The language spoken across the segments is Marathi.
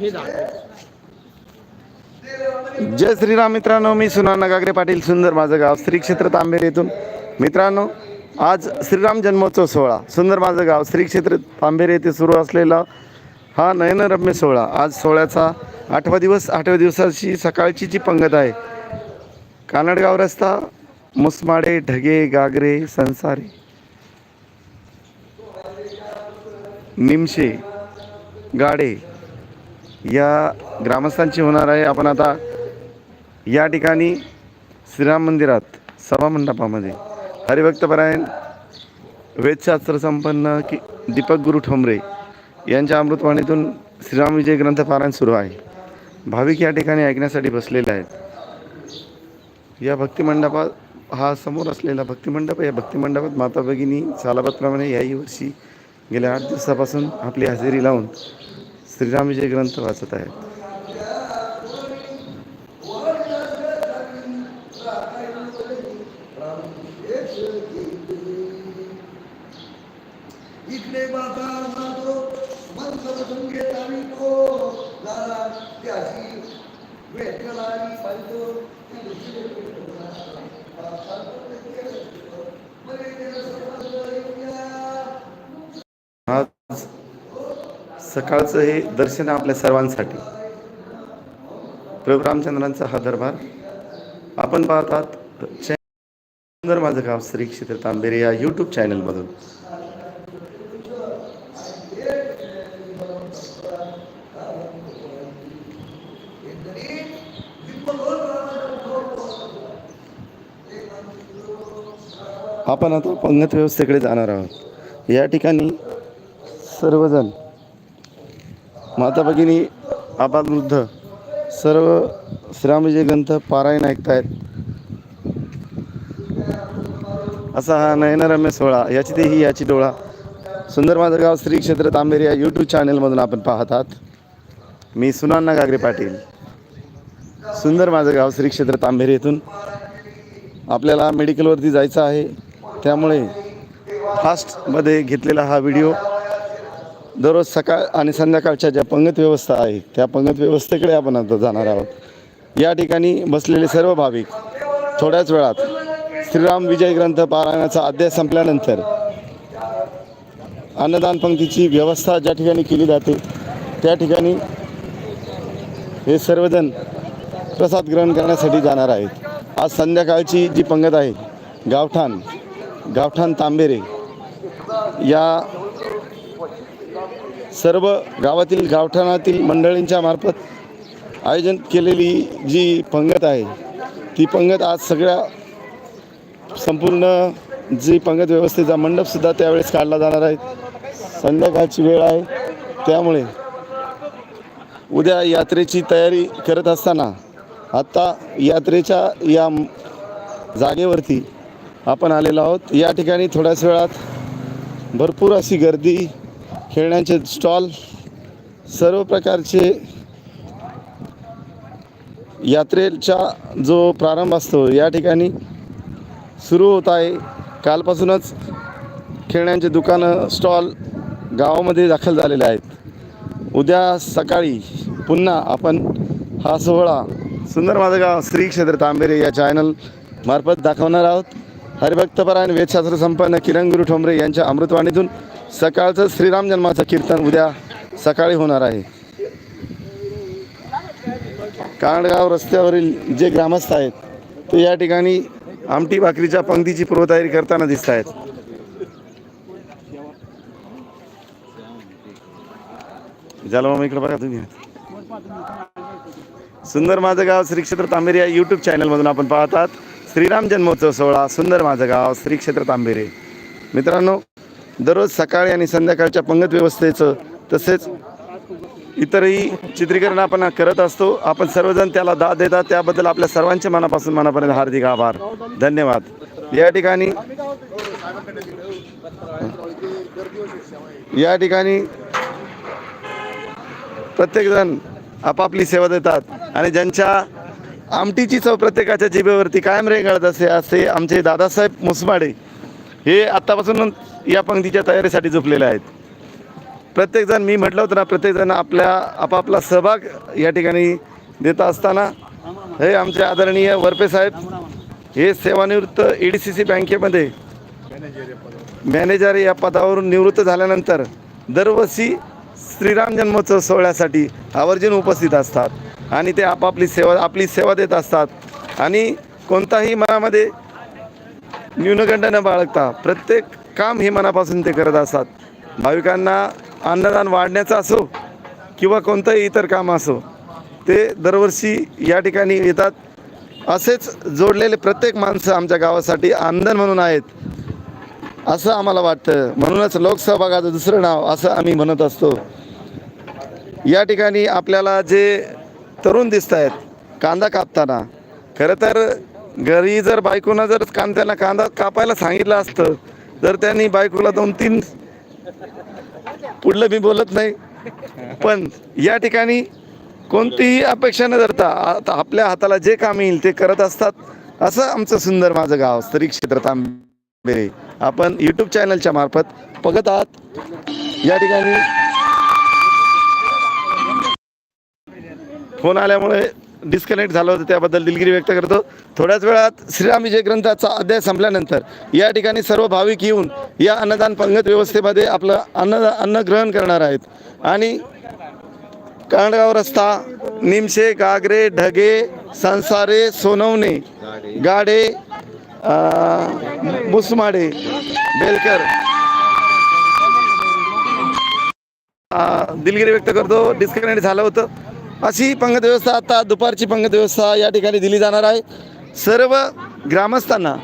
हे दाखव जय श्रीराम मित्रांनो मी सुनाना गागरे पाटील सुंदर माझं गाव श्री क्षेत्र तांबेर येथून. मित्रांनो आज श्रीराम जन्मोत्सव सोहळा सुंदर माझं गाव श्री क्षेत्र तांबेर येथे सुरू असलेला हा नयनरम्य सोहळा. आज सोहळ्याचा आठवा दिवस आठव्या दिवसाची सकाळची जी पंगत आहे कानडगाव रस्ता मुसमाडे ढगे गागरे संसारे निमशे गाडे या ग्रामस्थांची होणार आहे. आपण आता या ठिकाणी श्रीराम मंदिरात सभा मंडपामध्ये. हरिभक्तपरायण वेदशास्त्र संपन्न की दीपक गुरु ठोंबरे यांच्या अमृतवाणीतून श्रीराम विजय ग्रंथ पारायण सुरू आहे. भाविक या ठिकाणी ऐकण्यासाठी बसलेले आहेत. या भक्तिमंडपात हा समोर असलेला भक्तिमंडप या भक्तिमंडपात माता भगिनी सालाबादप्रमाणे याही वर्षी गेल्या आठ दिवसापासून आपली हजेरी लावून श्रीराम विजय ग्रंथ वाचत आहेत. आज सकाळचं हे दर्शन आपल्या सर्वांसाठी. प्रभू रामचंद्रांचा हा दरबार. आपण पाहतात चॅ- सुंदर माझं गाव श्री क्षेत्र तांबेरे या यूट्यूब चॅनलमधून आपण आता पंगत व्यवस्थेकडे जाणार आहोत. या ठिकाणी सर्वजण माता भगिनी आबालवृद्ध सर्व श्रीरामजी ग्रंथ पारायण ऐकतायत. असा हा नयनरम्य सोहळा याची तेही याची डोळा. सुंदर माझं गाव श्री क्षेत्र तांबेरी या यूट्यूब चॅनलमधून आपण पाहतात. मी सुनान्ना गागरे पाटील. सुंदर माझं गाव श्री क्षेत्र तांबेरी येथून. आपल्याला मेडिकलवरती जायचं आहे. त्यामुळे फास्टमध्ये घेतलेला हा व्हिडिओ दररोज सकाळ आणि संध्याकाळच्या ज्या पंगत व्यवस्था आहे त्या पंगत व्यवस्थेकडे आपण आता जाणार आहोत. या ठिकाणी बसलेले सर्व भाविक थोड्याच वेळात श्रीराम विजय ग्रंथ पारायणाचा अध्याय संपल्यानंतर अन्नदान पंक्तीची व्यवस्था ज्या ठिकाणी केली जाते त्या ठिकाणी हे सर्वजण प्रसाद ग्रहण करण्यासाठी जाणार आहेत. आज संध्याकाळची जी पंगत आहे गावठाण गावठाण तांबेरे या सर्व गावातील गावठाणातील मंडळींच्या मार्फत आयोजन केलेली जी पंगत आहे ती पंगत आज सगळ्या संपूर्ण जी पंगत व्यवस्थेचा मंडपसुद्धा त्यावेळेस काढला जाणार आहे. संध्याकाळची वेळ आहे. त्यामुळे उद्या यात्रेची तयारी करत असताना आत्ता यात्रेच्या या जागेवरती आपण आलेलो आहोत. या ठिकाणी थोड्याच वेळात भरपूर अशी गर्दी खेळण्याचे स्टॉल सर्व प्रकारचे यात्रेचा जो प्रारंभ असतो या ठिकाणी सुरू होत आहे. कालपासूनच खेळण्यांचे दुकानं स्टॉल गावामध्ये दाखल झालेले आहेत. उद्या सकाळी पुन्हा आपण हा सोहळा सुंदर माझं गाव श्री क्षेत्र तांबेरे या चॅनल मार्फत दाखवणार आहोत. हरिभक्तपरायण वेदशास्त्र संपन्न किरण गुरु ठोंबरे यांच्या अमृतवाणीतून सकाळचं श्रीराम जन्माचं कीर्तन उद्या सकाळी होणार आहे. कांडगाव रस्त्यावरील जे ग्रामस्थ आहेत ते या ठिकाणी आमटी भाकरीच्या पंक्तीची पूर्वतयारी करताना दिसत आहेत झालं मग इकडे बघा तुम्ही. सुंदर माझं गाव श्री क्षेत्र तांबेरे या यूट्यूब चॅनलमधून आपण पाहतात. श्रीराम जन्मोत्सव सोहळा सुंदर माझं गाव श्री क्षेत्र तांबेरे. मित्रांनो दररोज सकाळी आणि संध्याकाळच्या पंगत व्यवस्थेचं तसेच इतरही चित्रीकरण आपण करत असतो. आपण सर्वजण त्याला दाद देतात. त्याबद्दल आपल्या सर्वांच्या मनापासून मनापर्यंत हार्दिक आभार. धन्यवाद. या ठिकाणी या ठिकाणी प्रत्येकजण आपापली सेवा देतात आणि ज्यांच्या आमटीची चव प्रत्येकाच्या जिभेवरती कायम रेंगाळत असे असे आमचे दादासाहेब मुसमाडे हे आत्तापासून या पंक्तीच्या तयारीसाठी झोपलेले आहेत. प्रत्येकजण मी म्हटलं होतं ना प्रत्येकजण आपल्या आपापला सहभाग या ठिकाणी देत असताना हे आमचे आदरणीय वरपे साहेब हे सेवानिवृत्त ई डी सी सी बँकेमध्ये मॅनेजर या पदावरून निवृत्त झाल्यानंतर दरवर्षी श्रीराम जन्मोत्सव सोहळ्यासाठी आवर्जून उपस्थित असतात आणि ते आपापली सेवा आपली सेवा देत असतात. आणि कोणताही मनामध्ये न्यूनगंड न बाळगता प्रत्येक काम हे मनापासून ते करत असतात. भाविकांना अन्नदान वाढण्याचं असो किंवा कोणतंही इतर काम असो ते दरवर्षी या ठिकाणी येतात. असेच जोडलेले प्रत्येक माणसं आमच्या गावासाठी आमदार म्हणून आहेत. असं आम्हाला वाटतं. म्हणूनच लोकसहभागाचं दुसरं नाव असं आम्ही म्हणत असतो. या ठिकाणी आपल्याला जे तरुण दिसत आहेत कांदा कापताना खरं तर घरी जर बायकोनं जर कांद्यांना कांदा कापायला सांगितलं असतं जर त्यांनी बायकोला दोन तीन पुढलं मी बोलत नाही पण या ठिकाणी कोणतीही अपेक्षा न धरता आता आपल्या हाताला जे काम येईल ते करत असतात असं आमचं सुंदर माझं गाव स्त्री क्षेत्र तांबेरे आपण यूट्यूब चॅनलच्या मार्फत बघत आहात. या ठिकाणी फोन आल्यामुळे डिस्कनेक्ट झालं होतं त्याबद्दल दिलगिरी व्यक्त करतो. थोड्याच वेळात श्रीराम विजय ग्रंथाचा अध्याय संपल्यानंतर या ठिकाणी सर्व भाविक येऊन या अन्नदान पंगत व्यवस्थेमध्ये आपलं अन्न अन्न ग्रहण करणार आहेत. आणि कांडगाव रस्ता निमशे गागरे ढगे संसारे सोनवणे गाडे बुसमाडे मुसमाडे बेलकर. दिलगिरी व्यक्त करतो. डिस्कनेक्ट झालं होतं. अशी पंगत व्यवस्था आता दुपारची पंगत व्यवस्था या ठिकाणी दिली जाणार आहे. सर्व ग्रामस्थांना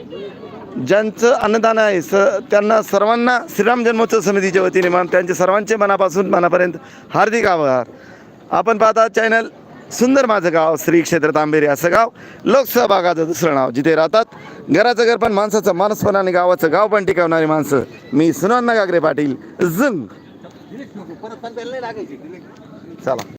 ज्यांचं अन्नदान आहे स त्यांना सर्वांना श्रीराम जन्मोत्सव समितीच्या वतीने मान त्यांचे सर्वांचे मनापासून मनापर्यंत हार्दिक आभार. आपण पाहता चॅनल सुंदर माझं गाव श्री क्षेत्र तांबेरी असं गाव. लोकसहभागाचं दुसरं नाव जिथे राहतात. घराचं घर पण माणसाचं माणसपण आणि गावाचं गाव पण टिकवणारी माणसं मी सुनांना गागरे पाटील. झुंग. चला.